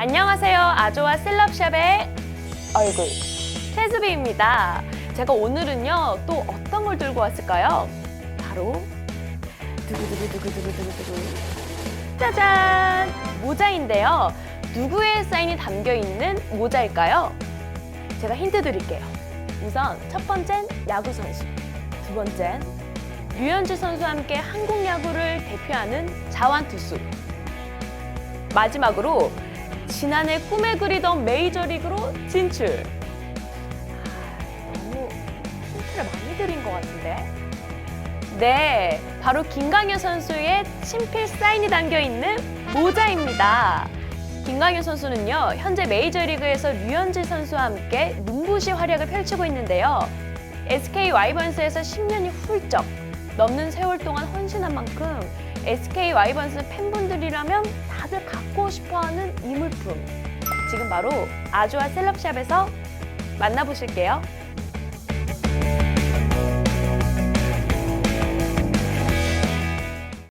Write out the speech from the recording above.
안녕하세요. 아조와 셀럽샵의 얼굴 채즈비입니다. 제가 오늘은요 또 어떤 걸 들고 왔을까요? 바로 두구두구두구두구두구두구 짜잔 모자인데요. 누구의 사인이 담겨 있는 모자일까요? 제가 힌트 드릴게요. 우선 첫 번째는 야구 선수, 두 번째는 류현진 선수와 함께 한국 야구를 대표하는 자완 투수. 마지막으로 지난해 꿈에 그리던 메이저리그로 진출. 아, 너무 힌트를 많이 드린 것 같은데. 네, 바로 김강현 선수의 친필 사인이 담겨 있는 모자입니다. 김강현 선수는요, 현재 메이저리그에서 류현진 선수와 함께 눈부시 활약을 펼치고 있는데요. SK 와이번스에서 10년이 훌쩍 넘는 세월 동안 헌신한 만큼 SK 와이번스 팬분들이라면 다들 갖고 싶어하는 이물 품. 지금 바로 아주아 셀럽샵에서 만나보실게요.